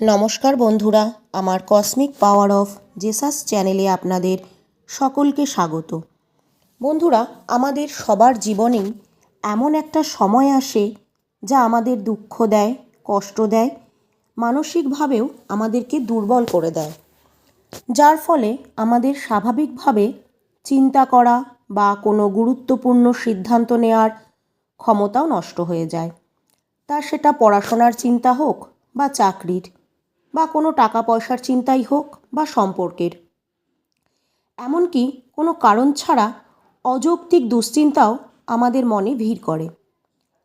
নমস্কার বন্ধুরা, আমার কসমিক পাওয়ার অফ জেসাস চ্যানেলে আপনাদের সকলকে স্বাগত। বন্ধুরা, আমাদের সবার জীবনেই এমন একটা সময় আসে যা আমাদের দুঃখ দেয়, কষ্ট দেয়, মানসিকভাবেও আমাদেরকে দুর্বল করে দেয়। যার ফলে আমাদের স্বাভাবিকভাবে চিন্তা করা বা কোনো গুরুত্বপূর্ণ সিদ্ধান্ত নেওয়ার ক্ষমতাও নষ্ট হয়ে যায়। তা সেটা পড়াশোনার চিন্তা হোক বা চাকরির বা কোনো টাকা পয়সার চিন্তাই হোক বা সম্পর্কের। এমনকি কোনো কারণ ছাড়া অযৌক্তিক দুশ্চিন্তাও আমাদের মনে ভিড় করে।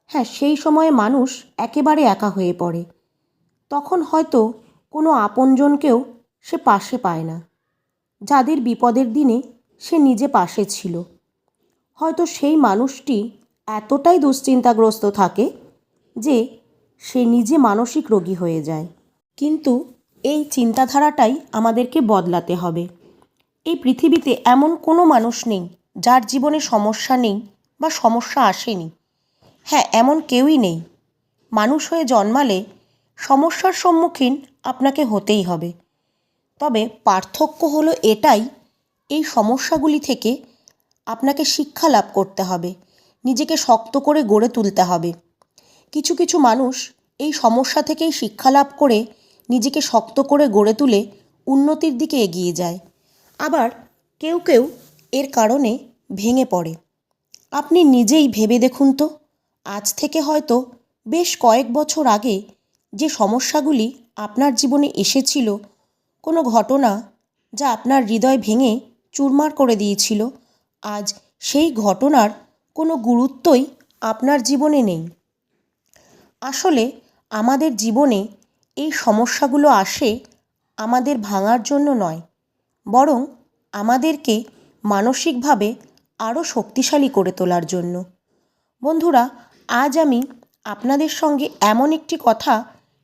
হ্যাঁ সেই সময়ে মানুষ একেবারে একা হয়ে পড়ে। তখন হয়তো কোনো আপনজনকেও সে পাশে পায় না। যাদের বিপদের দিনে সে নিজে পাশে ছিল। হয়তো সেই মানুষটি এতটাই দুশ্চিন্তাগ্রস্ত থাকে যে সে নিজে মানসিক রোগী হয়ে যায়। কিন্তু এই চিন্তাধারাটাই আমাদেরকে বদলাতে হবে। এই পৃথিবীতে এমন কোনো মানুষ নেই, যার জীবনে সমস্যা নেই বা সমস্যা আসেনি। হ্যাঁ এমন কেউই নেই। মানুষ হয়ে জন্মালে সমস্যার সম্মুখীন আপনাকে হতেই হবে। তবে পার্থক্য হলো এটাই, এই সমস্যাগুলি থেকে আপনাকে শিক্ষা লাভ করতে হবে, নিজেকে শক্ত করে গড়ে তুলতে হবে। কিছু কিছু মানুষ এই সমস্যা থেকেই শিক্ষা লাভ করে নিজেকে শক্ত করে গড়ে তুলে উন্নতির দিকে এগিয়ে যায়। আবার কেউ কেউ এর কারণে ভেঙে পড়ে। আপনি নিজেই ভেবে দেখুন তো, আজ থেকে হয়তো বেশ কয়েক বছর আগে যে সমস্যাগুলি আপনার জীবনে এসেছিল, কোনো ঘটনা যা আপনার হৃদয় ভেঙে চুরমার করে দিয়েছিল, আজ সেই ঘটনার কোনো গুরুত্বই আপনার জীবনে নেই। আসলে আমাদের জীবনে এই সমস্যাগুলো আসে আমাদের ভাঙার জন্য নয়, বরং আমাদেরকে মানসিকভাবে আরও শক্তিশালী করে তোলার জন্য। বন্ধুরা, আজ আমি আপনাদের সঙ্গে এমন একটি কথা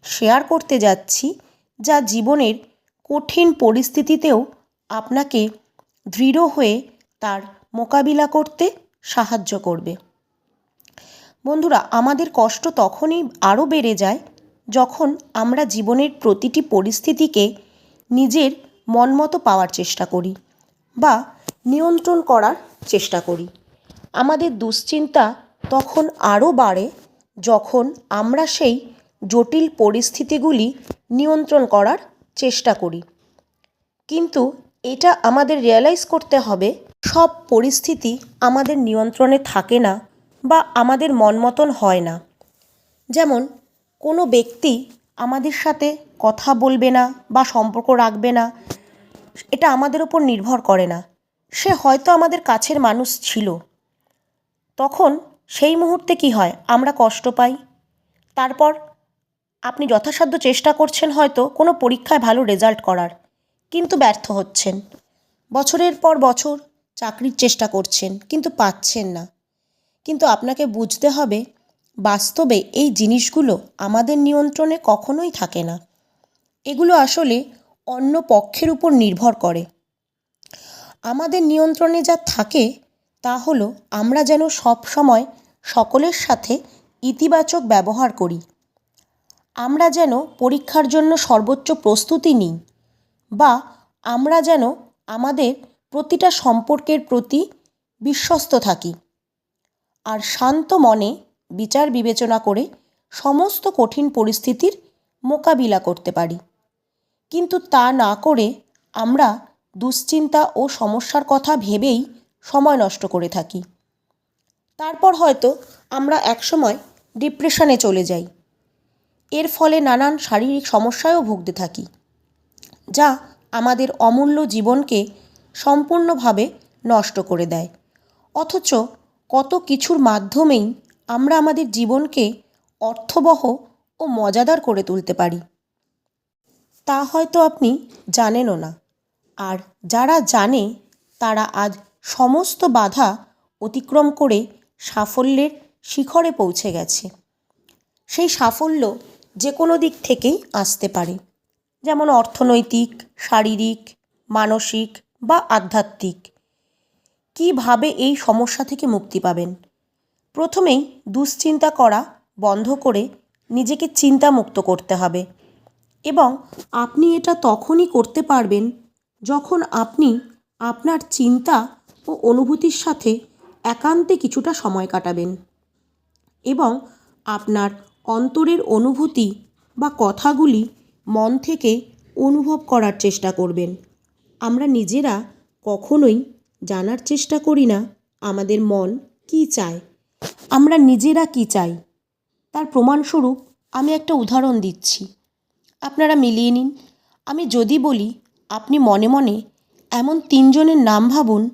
শেয়ার করতে যাচ্ছি যা জীবনের কঠিন পরিস্থিতিতেও আপনাকে দৃঢ় হয়ে তার মোকাবিলা করতে সাহায্য করবে। বন্ধুরা, আমাদের কষ্ট তখনই আরও বেড়ে যায় যখন আমরা জীবনের প্রতিটি পরিস্থিতিকে নিজের মন মতো পাওয়ার চেষ্টা করি বা নিয়ন্ত্রণ করার চেষ্টা করি, আমাদের দুশ্চিন্তা তখন আরও বাড়ে যখন আমরা সেই জটিল পরিস্থিতিগুলি নিয়ন্ত্রণ করার চেষ্টা করি। কিন্তু এটা আমাদের রিয়েলাইজ করতে হবে, সব পরিস্থিতি আমাদের নিয়ন্ত্রণে থাকে না বা আমাদের মন মতন হয় না। যেমন কোনো ব্যক্তি আমাদের সাথে কথা বলবে না বা সম্পর্ক রাখবে না, এটা আমাদের ওপর নির্ভর করে না। সে হয়তো আমাদের কাছের মানুষ ছিল। তখন সেই মুহূর্তে কি হয়? আমরা কষ্ট পাই। তারপর আপনি যথাসাধ্য চেষ্টা করছেন হয়তো কোনো পরীক্ষায় ভালো রেজাল্ট করার, কিন্তু ব্যর্থ হচ্ছেন। বছরের পর বছর চাকরির চেষ্টা করছেন, কিন্তু পাচ্ছেন না। কিন্তু আপনাকে বুঝতে হবে বাস্তবে এই জিনিসগুলো আমাদের নিয়ন্ত্রণে কখনোই থাকে না। এগুলো আসলে অন্য পক্ষের উপর নির্ভর করে। আমাদের নিয়ন্ত্রণে যা থাকে তা হলো আমরা যেন সব সময় সকলের সাথে ইতিবাচক ব্যবহার করি। আমরা যেন পরীক্ষার জন্য সর্বোচ্চ প্রস্তুতি নিই বা আমরা যেন আমাদের প্রতিটা সম্পর্কের প্রতি বিশ্বস্ত থাকি। আর শান্ত মনে বিচার বিবেচনা করে সমস্ত কঠিন পরিস্থিতির মোকাবিলা করতে পারি। কিন্তু তা না করে আমরা দুশ্চিন্তা ও সমস্যার কথা ভেবেই সময় নষ্ট করে থাকি। তারপর হয়তো আমরা একসময় ডিপ্রেশনে চলে যাই। এর ফলে নানান শারীরিক সমস্যায়ও ভুগতে থাকি, যা আমাদের অমূল্য জীবনকে সম্পূর্ণভাবে নষ্ট করে দেয়। অথচ কত কিছুর মাধ্যমেই আমরা আমাদের জীবনকে অর্থবহ ও মজাদার করে তুলতে পারি। তা হয়তো আপনি জানেনও না। আর যারা জানে, তারা আজ সমস্ত বাধা অতিক্রম করে সাফল্যের শিখরে পৌঁছে গেছে। সেই সাফল্য যে কোনো দিক থেকেই আসতে পারে। যেমন অর্থনৈতিক, শারীরিক, মানসিক বা আধ্যাত্মিক। কীভাবে এই সমস্যা থেকে মুক্তি পাবেন? প্রথমেই দুশ্চিন্তা করা বন্ধ করে নিজেকে চিন্তামুক্ত করতে হবে। এবং আপনি এটা তখনই করতে পারবেন যখন আপনি আপনার চিন্তা ও অনুভূতির সাথে একান্তে কিছুটা সময় কাটাবেন। এবং আপনার অন্তরের অনুভূতি বা কথাগুলি মন থেকে অনুভব করার চেষ্টা করবেন। আমরা নিজেরা কখনোই জানার চেষ্টা করি না আমাদের মন কী চায়। আমরা নিজেরা কী চাই? তার প্রমাণস্বরূপ আমি একটা উদাহরণ দিচ্ছি। আপনারা মিলিয়ে নিন। আমি যদি বলি, আপনি মনে মনে এমন তিনজনের নাম ভাবুন,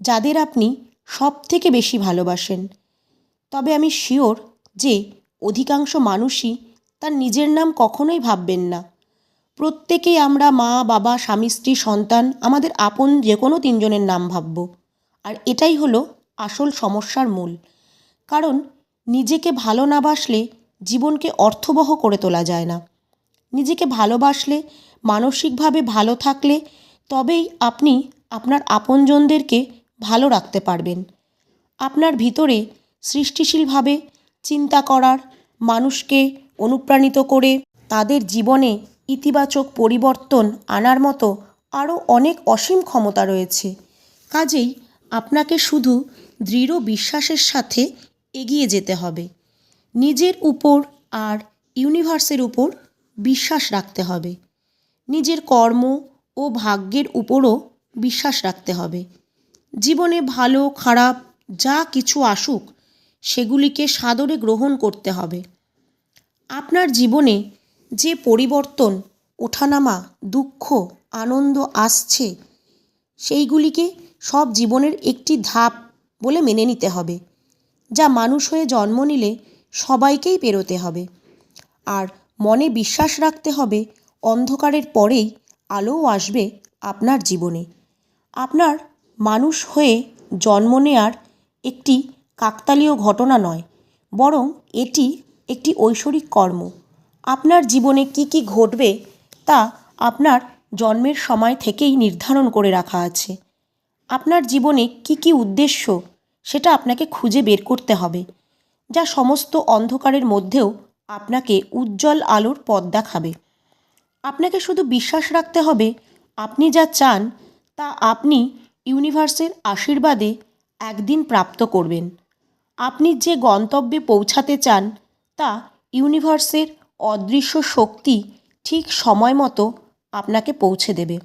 যাদের আপনি সব থেকে বেশি ভালোবাসেন। তবে আমি শিওর যে অধিকাংশ মানুষই তার নিজের নাম কখনোই ভাববেন না। প্রত্যেকেই আমরা মা, বাবা, স্বামী, স্ত্রী, সন্তান, আমাদের আপন যে কোনো তিনজনের নাম ভাবব। আর এটাই হলো আসল সমস্যার মূল। কারণ নিজেকে ভালো না বাসলে জীবনকে অর্থবহ করে তোলা যায় না। নিজেকে ভালোবাসলে, মানসিকভাবে ভালো থাকলে তবেই আপনি আপনার আপনজনদেরকে ভালো রাখতে পারবেন। আপনার ভিতরে সৃষ্টিশীলভাবে চিন্তা করার, মানুষকে অনুপ্রাণিত করে তাদের জীবনে ইতিবাচক পরিবর্তন আনার মতো আরও অনেক অসীম ক্ষমতা রয়েছে। কাজেই আপনাকে শুধু দৃঢ় বিশ্বাসের সাথে এগিয়ে যেতে হবে। নিজের উপর আর ইউনিভার্সের উপর বিশ্বাস রাখতে হবে। নিজের কর্ম ও ভাগ্যের উপরও বিশ্বাস রাখতে হবে। জীবনে ভালো, খারাপ, যা কিছু আসুক, সেগুলিকে সাদরে গ্রহণ করতে হবে। আপনার জীবনে যে পরিবর্তন, ওঠানামা, দুঃখ, আনন্দ আসছে, সেইগুলিকে সব জীবনের একটি ধাপ বলে মেনে নিতে হবে। যা মানুষ হয়ে জন্ম নিলে সবাইকেই পেরোতে হবে। আর মনে বিশ্বাস রাখতে হবে, অন্ধকারের পরেই আলোও আসবে আপনার জীবনে। আপনার মানুষ হয়ে জন্ম নেওয়ার একটি কাকতালীয় ঘটনা নয়, বরং এটি একটি ঐশ্বরিক কর্ম। আপনার জীবনে কী কী ঘটবে তা আপনার জন্মের সময় থেকেই নির্ধারণ করে রাখা আছে। আপনার জীবনে কী কী উদ্দেশ্য সেটা আপনাকে খুঁজে বের করতে হবে, যা সমস্ত অন্ধকারের মধ্যেও আপনাকে উজ্জ্বল আলোর পথ দেখাবে। আপনাকে শুধু বিশ্বাস রাখতে হবে, আপনি যা চান তা আপনি ইউনিভার্সের আশীর্বাদে একদিন প্রাপ্ত করবেন। আপনি যে গন্তব্যে পৌঁছাতে চান তা ইউনিভার্সের অদৃশ্য শক্তি ঠিক সময় মতো আপনাকে পৌঁছে দেবে।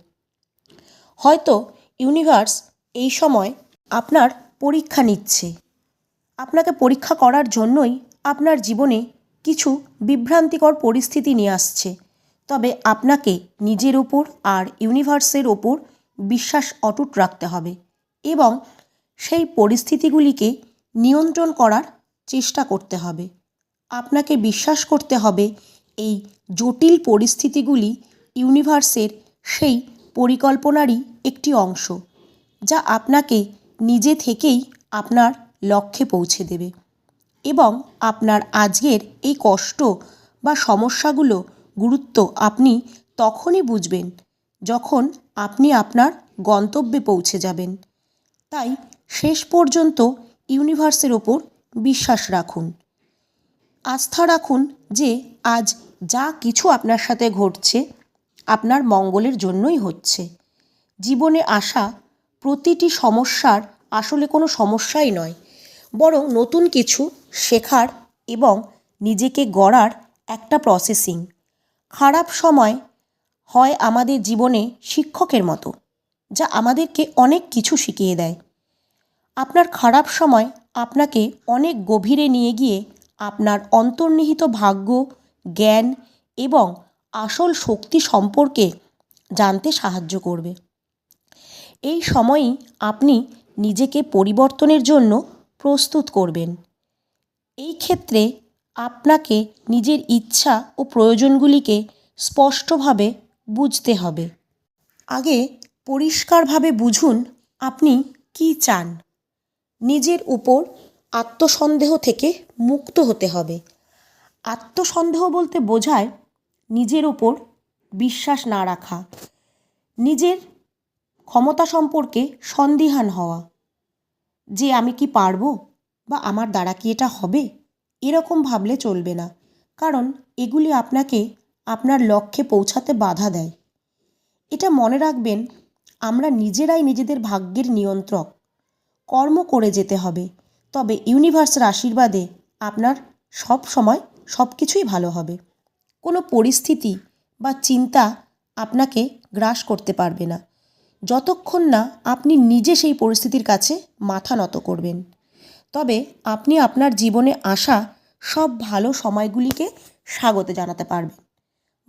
হয়তো ইউনিভার্স এই সময় আপনার পরীক্ষা নিচ্ছে। আপনাকে পরীক্ষা করার জন্যই আপনার জীবনে কিছু বিভ্রান্তিকর পরিস্থিতি নিয়ে আসছে। তবে আপনাকে নিজের ওপর আর ইউনিভার্সের ওপর বিশ্বাস অটুট রাখতে হবে এবং সেই পরিস্থিতিগুলিকে নিয়ন্ত্রণ করার চেষ্টা করতে হবে। আপনাকে বিশ্বাস করতে হবে এই জটিল পরিস্থিতিগুলি ইউনিভার্সের সেই পরিকল্পনারই একটি অংশ, যা আপনাকে নিজে থেকেই আপনার লক্ষ্যে পৌঁছে দেবে এবং আপনার আজকের এই কষ্ট বা সমস্যাগুলো গুরুত্ব আপনি তখনই বুঝবেন যখন আপনি আপনার গন্তব্যে পৌঁছে যাবেন। তাই শেষ পর্যন্ত ইউনিভার্সের ওপর বিশ্বাস রাখুন। আস্থা রাখুন যে আজ যা কিছু আপনার সাথে ঘটছে আপনার মঙ্গলের জন্যই হচ্ছে। জীবনে আসা প্রতিটি সমস্যার আসলে কোনো সমস্যাই নয়। বরং নতুন কিছু শেখার এবং নিজেকে গড়ার একটা প্রসেসিং খারাপ সময় হয় আমাদের জীবনে শিক্ষকের মতো, যা আমাদেরকে অনেক কিছু শিখিয়ে দেয়। আপনার খারাপ সময় আপনাকে অনেক গভীরে নিয়ে গিয়ে আপনার অন্তর্নিহিত ভাগ্য, জ্ঞান এবং আসল শক্তি সম্পর্কে জানতে সাহায্য করবে। এই সময়ই আপনি নিজেকে পরিবর্তনের জন্য প্রস্তুত করবেন। এই ক্ষেত্রে আপনাকে নিজের ইচ্ছা ও প্রয়োজনগুলিকে স্পষ্টভাবে বুঝতে হবে। আগে পরিষ্কারভাবে বুঝুন আপনি কী চান। নিজের উপর আত্মসন্দেহ থেকে মুক্ত হতে হবে। আত্মসন্দেহ বলতে বোঝায় নিজের ওপর বিশ্বাস না রাখা। নিজের ক্ষমতা সম্পর্কে সন্দিহান হওয়া। যে আমি কি পারব বা আমার দ্বারা কি এটা হবে? এরকম ভাবলে চলবে না। কারণ এগুলি আপনাকে আপনার লক্ষ্যে পৌঁছাতে বাধা দেয়। এটা মনে রাখবেন, আমরা নিজেরাই নিজেদের ভাগ্যের নিয়ন্ত্রক। কর্ম করে যেতে হবে। তবে ইউনিভার্সের আশীর্বাদে আপনার সব সময় সব কিছুই ভালো হবে। কোনো পরিস্থিতি বা চিন্তা আপনাকে গ্রাস করতে পারবে না। যতক্ষণ না আপনি নিজে সেই পরিস্থিতির কাছে মাথা নত করবেন। তবে আপনি আপনার জীবনে আসা সব ভালো সময়গুলিকে স্বাগত জানাতে পারবেন।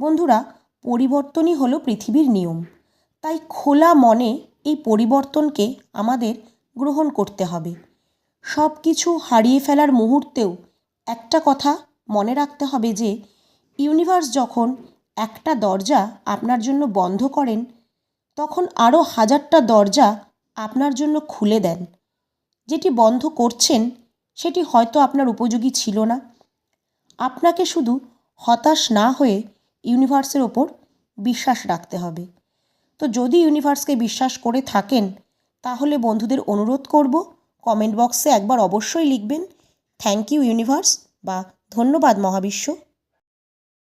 বন্ধুরা, পরিবর্তনই হলো পৃথিবীর নিয়ম। তাই খোলা মনে এই পরিবর্তনকে আমাদের গ্রহণ করতে হবে। সব কিছু হারিয়ে ফেলার মুহূর্তেও একটা কথা মনে রাখতে হবে যে, ইউনিভার্স যখন একটা দরজা আপনার জন্য বন্ধ করেন তখন আরও হাজারটা দরজা আপনার জন্য খুলে দেন। যেটি বন্ধ করছেন, সেটি হয়তো আপনার উপযোগী ছিল না। আপনাকে শুধু হতাশ না হয়ে ইউনিভার্সের ওপর বিশ্বাস রাখতে হবে। তো যদি ইউনিভার্সকে বিশ্বাস করে থাকেন, তাহলে বন্ধুদের অনুরোধ করব, কমেন্ট বক্সে একবার অবশ্যই লিখবেন, থ্যাংক ইউ ইউনিভার্স বা ধন্যবাদ মহাবিশ্ব